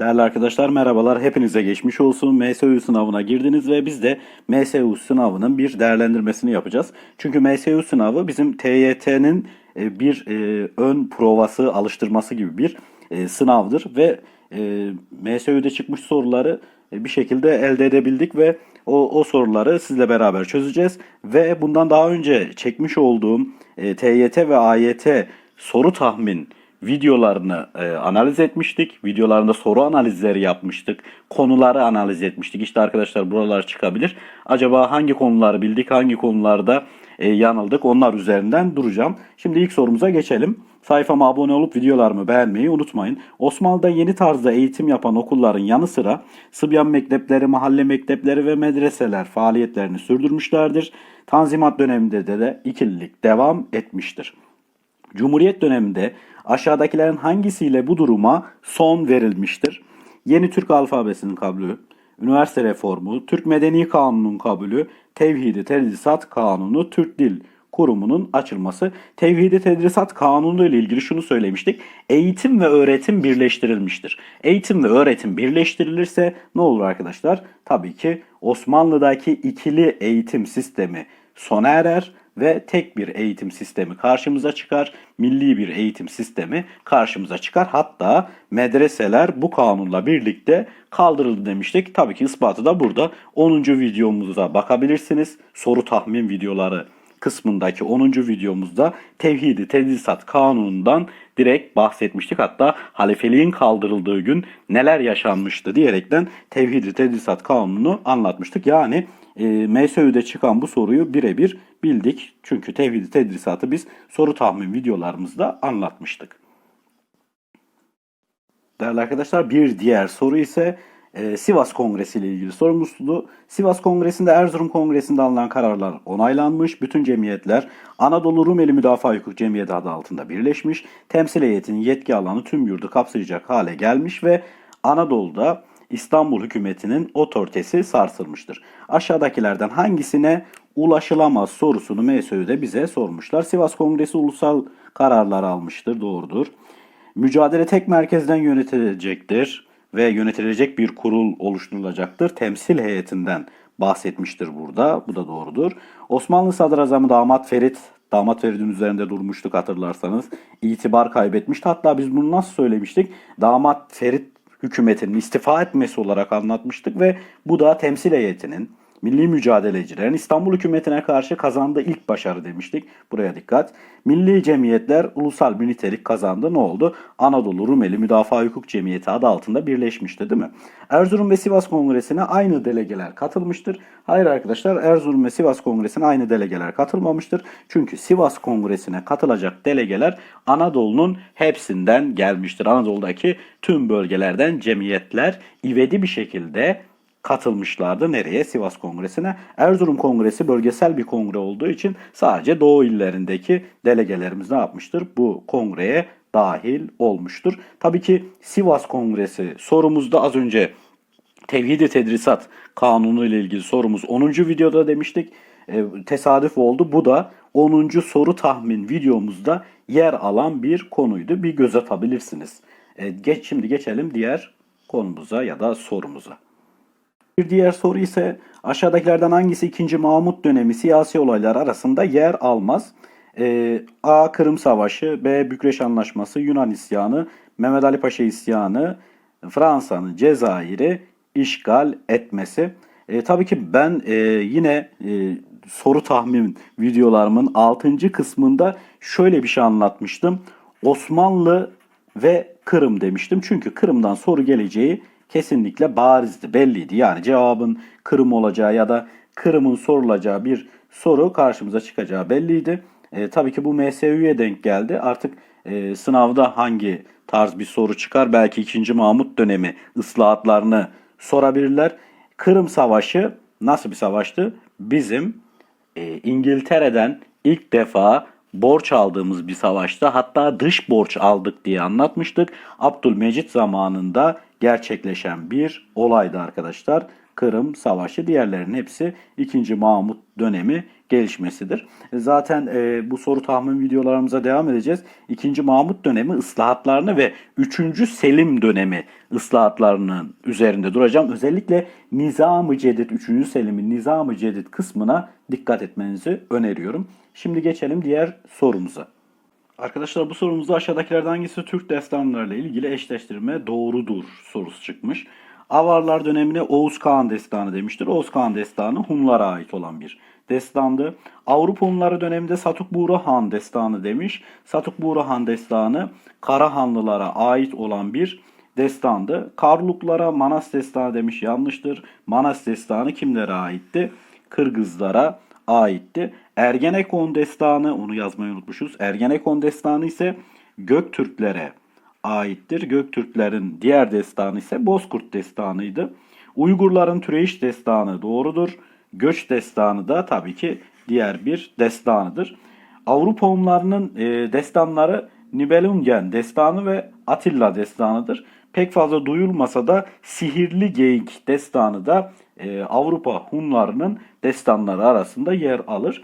Değerli arkadaşlar merhabalar. Hepinize geçmiş olsun. MSU sınavına girdiniz ve biz de MSU sınavının bir değerlendirmesini yapacağız. Çünkü MSU sınavı bizim TYT'nin e, bir e, ön provası, alıştırması gibi bir e, sınavdır ve MSU'de çıkmış soruları bir şekilde elde edebildik ve o, o soruları sizle beraber çözeceğiz. Ve bundan daha önce çekmiş olduğum TYT ve AYT soru tahmin videolarını e, analiz etmiştik. Videolarında soru analizleri yapmıştık. Konuları analiz etmiştik. İşte arkadaşlar buralar çıkabilir. Acaba hangi konuları bildik, hangi konularda e, yanıldık onlar üzerinden duracağım. Şimdi ilk sorumuza geçelim. Sayfama abone olup videolarımı beğenmeyi unutmayın. Osmanlı'da yeni tarzda eğitim yapan okulların yanı sıra Sıbyan mektepleri, mahalle mektepleri ve medreseler faaliyetlerini sürdürmüşlerdir. Tanzimat döneminde de, de ikililik devam etmiştir. Cumhuriyet döneminde aşağıdakilerin hangisiyle bu duruma son verilmiştir? Yeni Türk alfabesinin kabulü, üniversite reformu, Türk Medeni Kanunu'nun kabulü, Tevhidi Tedrisat Kanunu, Türk Dil Kurumu'nun açılması. Tevhidi Tedrisat Kanunu ile ilgili şunu söylemiştik. Eğitim ve öğretim birleştirilmiştir. Eğitim ve öğretim birleştirilirse ne olur arkadaşlar? Tabii ki Osmanlı'daki ikili eğitim sistemi sona erer ve tek bir eğitim sistemi karşımıza çıkar. Milli bir eğitim sistemi karşımıza çıkar. Hatta medreseler bu kanunla birlikte kaldırıldı demiştik. Tabii ki ispatı da burada 10. videomuza bakabilirsiniz. Soru tahmin videoları kısmındaki 10. videomuzda Tevhidi Tedrisat Kanunu'ndan direkt bahsetmiştik. Hatta halifeliğin kaldırıldığı gün neler yaşanmıştı diyerekten Tevhidi Tedrisat Kanunu'nu anlatmıştık. Yani e, MSÜ'de çıkan bu soruyu birebir bildik. Çünkü Tevhidi Tedrisat'ı biz soru tahmin videolarımızda anlatmıştık. Değerli arkadaşlar bir diğer soru ise e, Sivas Kongresi ile ilgili sorumuzdu. Sivas Kongresi'nde Erzurum Kongresi'nde alınan kararlar onaylanmış. Bütün cemiyetler Anadolu Rumeli Müdafaa Hukuk Cemiyeti adı altında birleşmiş. Temsil heyetinin yetki alanı tüm yurdu kapsayacak hale gelmiş ve Anadolu'da İstanbul hükümetinin otoritesi sarsılmıştır. Aşağıdakilerden hangisine ulaşılamaz sorusunu MSÖ'de bize sormuşlar. Sivas Kongresi ulusal kararlar almıştır, doğrudur. Mücadele tek merkezden yönetilecektir ve yönetilecek bir kurul oluşturulacaktır. Temsil heyetinden bahsetmiştir burada. Bu da doğrudur. Osmanlı Sadrazamı Damat Ferit, Damat Ferit'in üzerinde durmuştuk hatırlarsanız. İtibar kaybetmişti. Hatta biz bunu nasıl söylemiştik? Damat Ferit hükümetinin istifa etmesi olarak anlatmıştık ve bu da temsil heyetinin milli mücadelecilerin İstanbul hükümetine karşı kazandığı ilk başarı demiştik. Buraya dikkat. Milli cemiyetler ulusal bir nitelik kazandı. Ne oldu? Anadolu Rumeli Müdafaa Hukuk Cemiyeti adı altında birleşmişti değil mi? Erzurum ve Sivas Kongresi'ne aynı delegeler katılmıştır. Hayır arkadaşlar Erzurum ve Sivas Kongresi'ne aynı delegeler katılmamıştır. Çünkü Sivas Kongresi'ne katılacak delegeler Anadolu'nun hepsinden gelmiştir. Anadolu'daki tüm bölgelerden cemiyetler ivedi bir şekilde katılmışlardı. Nereye? Sivas Kongresi'ne. Erzurum Kongresi bölgesel bir kongre olduğu için sadece Doğu illerindeki delegelerimiz ne yapmıştır? Bu kongreye dahil olmuştur. Tabii ki Sivas Kongresi sorumuzda az önce Tevhidi Tedrisat Kanunu ile ilgili sorumuz 10. videoda demiştik. E, tesadüf oldu. Bu da 10. soru tahmin videomuzda yer alan bir konuydu. Bir göz atabilirsiniz. E, geç, şimdi geçelim diğer konumuza ya da sorumuza. Bir diğer soru ise aşağıdakilerden hangisi 2. Mahmut dönemi siyasi olaylar arasında yer almaz? Ee, A. Kırım Savaşı B. Bükreş Anlaşması Yunan İsyanı Mehmet Ali Paşa İsyanı Fransa'nın Cezayir'i işgal etmesi. E, tabii ki ben e, yine e, soru tahmin videolarımın 6. kısmında şöyle bir şey anlatmıştım. Osmanlı ve Kırım demiştim. Çünkü Kırım'dan soru geleceği kesinlikle barizdi, belliydi. Yani cevabın Kırım olacağı ya da Kırım'ın sorulacağı bir soru karşımıza çıkacağı belliydi. E, tabii ki bu MSÜ'ye denk geldi. Artık e, sınavda hangi tarz bir soru çıkar? Belki 2. Mahmut dönemi ıslahatlarını sorabilirler. Kırım Savaşı nasıl bir savaştı? Bizim e, İngiltere'den ilk defa borç aldığımız bir savaşta hatta dış borç aldık diye anlatmıştık. Abdülmecit zamanında gerçekleşen bir olaydı arkadaşlar. Kırım Savaşı diğerlerinin hepsi 2. Mahmut dönemi gelişmesidir. Zaten e, bu soru tahmin videolarımıza devam edeceğiz. 2. Mahmut dönemi ıslahatlarını ve 3. Selim dönemi ıslahatlarının üzerinde duracağım. Özellikle Nizam-ı Cedid, 3. Selim'in Nizam-ı Cedid kısmına dikkat etmenizi öneriyorum. Şimdi geçelim diğer sorumuza. Arkadaşlar bu sorumuzda aşağıdakilerden hangisi Türk destanlarıyla ilgili eşleştirme doğrudur sorusu çıkmış. Avarlar dönemine Oğuz Kağan destanı demiştir. Oğuz Kağan destanı Hunlara ait olan bir destandı. Avrupa Hunları döneminde Satuk Buğra Han destanı demiş. Satuk Buğra Han destanı Karahanlılara ait olan bir destandı. Karluklara Manas destanı demiş yanlıştır. Manas destanı kimlere aitti? Kırgızlara aitti. Ergenekon destanı onu yazmayı unutmuşuz. Ergenekon destanı ise Göktürklere aittir. Göktürklerin diğer destanı ise Bozkurt destanıydı. Uygurların Türeyiş destanı doğrudur. Göç destanı da tabii ki diğer bir destanıdır. Avrupa Hunlarının e, destanları Nibelungen destanı ve Atilla destanıdır. Pek fazla duyulmasa da Sihirli Geyik destanı da e, Avrupa Hunlarının destanları arasında yer alır.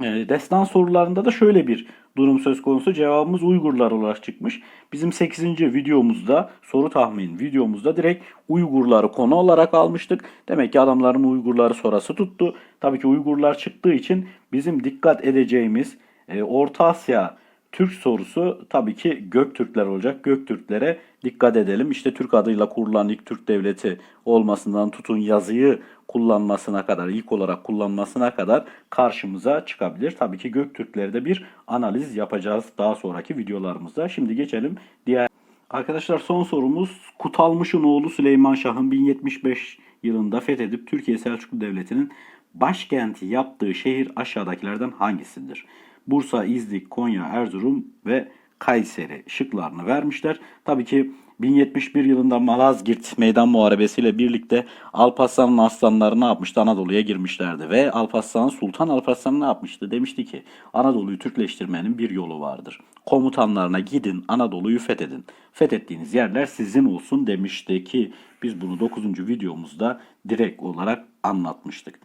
E, destan sorularında da şöyle bir durum söz konusu. Cevabımız Uygurlar olarak çıkmış. Bizim 8. videomuzda, soru tahmin videomuzda direkt Uygurları konu olarak almıştık. Demek ki adamların Uygurları sonrası tuttu. Tabii ki Uygurlar çıktığı için bizim dikkat edeceğimiz e, Orta Asya Türk sorusu tabii ki Göktürkler olacak. Göktürklere dikkat edelim. İşte Türk adıyla kurulan ilk Türk devleti olmasından tutun yazıyı kullanmasına kadar, ilk olarak kullanmasına kadar karşımıza çıkabilir. Tabii ki Göktürklerde bir analiz yapacağız daha sonraki videolarımızda. Şimdi geçelim diğer Arkadaşlar son sorumuz Kutalmış'ın oğlu Süleyman Şah'ın 1075 yılında fethedip Türkiye Selçuklu Devleti'nin başkenti yaptığı şehir aşağıdakilerden hangisidir? Bursa, İznik, Konya, Erzurum ve Kayseri şıklarını vermişler. Tabii ki 1071 yılında Malazgirt Meydan Muharebesi ile birlikte Alparslan'ın aslanları ne yapmıştı? Anadolu'ya girmişlerdi ve Alparslan Sultan Alparslan ne yapmıştı? Demişti ki Anadolu'yu Türkleştirmenin bir yolu vardır. Komutanlarına gidin Anadolu'yu fethedin. Fethettiğiniz yerler sizin olsun demişti ki biz bunu 9. videomuzda direkt olarak anlatmıştık.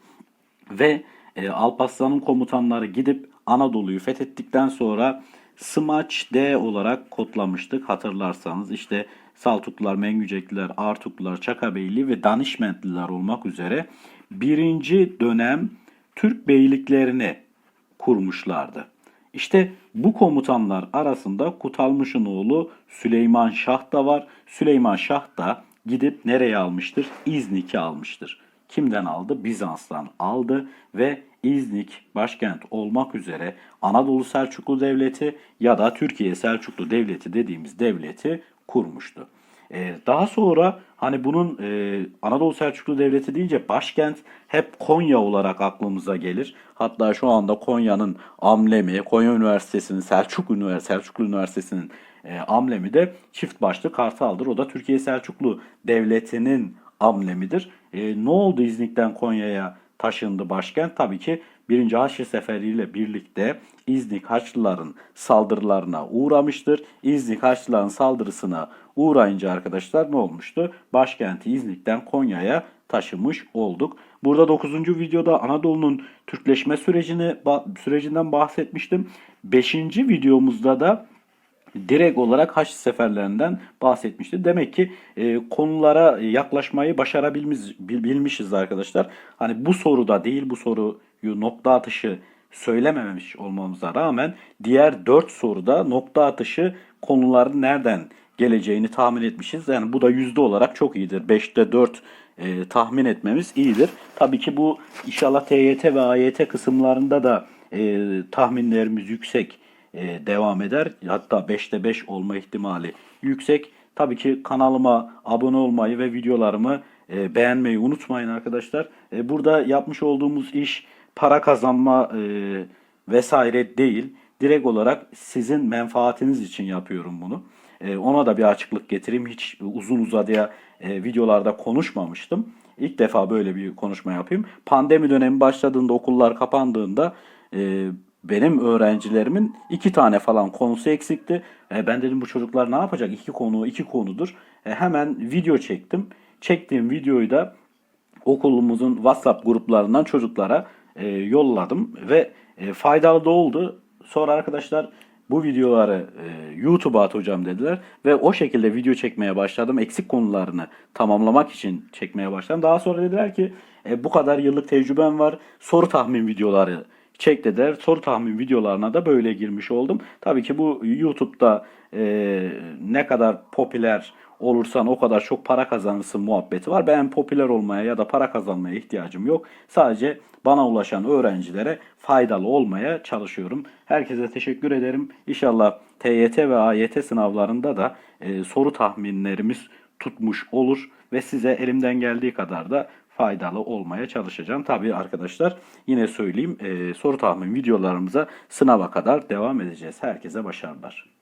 Ve e, Alparslan'ın komutanları gidip Anadolu'yu fethettikten sonra Smaç D olarak kodlamıştık hatırlarsanız. işte Saltuklular, Mengücekliler, Artuklular, Çakabeyli ve Danişmentliler olmak üzere birinci dönem Türk beyliklerini kurmuşlardı. İşte bu komutanlar arasında Kutalmış'ın oğlu Süleyman Şah da var. Süleyman Şah da gidip nereye almıştır? İznik'i almıştır. Kimden aldı? Bizans'tan aldı ve İznik başkent olmak üzere Anadolu Selçuklu Devleti ya da Türkiye Selçuklu Devleti dediğimiz devleti kurmuştu. Ee, daha sonra hani bunun e, Anadolu Selçuklu Devleti deyince başkent hep Konya olarak aklımıza gelir. Hatta şu anda Konya'nın amblemi, Konya Üniversitesi'nin, Selçuk Üniversitesi, Selçuklu Üniversitesi'nin e, amblemi de çift başlı kartaldır. O da Türkiye Selçuklu Devleti'nin amblemidir. E, ne oldu İznik'ten Konya'ya taşındı başkent? Tabii ki 1. Haçlı Seferi ile birlikte İznik Haçlıların saldırılarına uğramıştır. İznik Haçlıların saldırısına uğrayınca arkadaşlar ne olmuştu? Başkenti İznik'ten Konya'ya taşımış olduk. Burada 9. videoda Anadolu'nun Türkleşme sürecini sürecinden bahsetmiştim. 5. videomuzda da direkt olarak Haç seferlerinden bahsetmişti. Demek ki e, konulara yaklaşmayı başarabilmişiz arkadaşlar. Hani bu soruda değil bu soruyu nokta atışı söylememiş olmamıza rağmen diğer 4 soruda nokta atışı konuların nereden geleceğini tahmin etmişiz. Yani bu da yüzde olarak çok iyidir. 5'te 4 e, tahmin etmemiz iyidir. Tabii ki bu inşallah TYT ve AYT kısımlarında da e, tahminlerimiz yüksek e, devam eder. Hatta 5'te 5 olma ihtimali yüksek. Tabii ki kanalıma abone olmayı ve videolarımı e, beğenmeyi unutmayın arkadaşlar. E, burada yapmış olduğumuz iş para kazanma vesaire değil. Direkt olarak sizin menfaatiniz için yapıyorum bunu. Ona da bir açıklık getireyim. Hiç uzun uzadıya videolarda konuşmamıştım. İlk defa böyle bir konuşma yapayım. Pandemi dönemi başladığında, okullar kapandığında benim öğrencilerimin iki tane falan konusu eksikti. E, ben dedim bu çocuklar ne yapacak? İki konu, iki konudur. E, hemen video çektim. Çektiğim videoyu da okulumuzun WhatsApp gruplarından çocuklara e, yolladım ve e, faydalı da oldu. Sonra arkadaşlar bu videoları e, YouTube'a at hocam dediler ve o şekilde video çekmeye başladım. Eksik konularını tamamlamak için çekmeye başladım. Daha sonra dediler ki e, bu kadar yıllık tecrüben var. Soru tahmin videoları çek dediler. Soru tahmin videolarına da böyle girmiş oldum. Tabii ki bu YouTube'da e, ne kadar popüler olursan o kadar çok para kazanırsın muhabbeti var. Ben popüler olmaya ya da para kazanmaya ihtiyacım yok. Sadece bana ulaşan öğrencilere faydalı olmaya çalışıyorum. Herkese teşekkür ederim. İnşallah TYT ve AYT sınavlarında da e, soru tahminlerimiz tutmuş olur ve size elimden geldiği kadar da faydalı olmaya çalışacağım. Tabii arkadaşlar yine söyleyeyim e, soru tahmin videolarımıza sınava kadar devam edeceğiz. Herkese başarılar.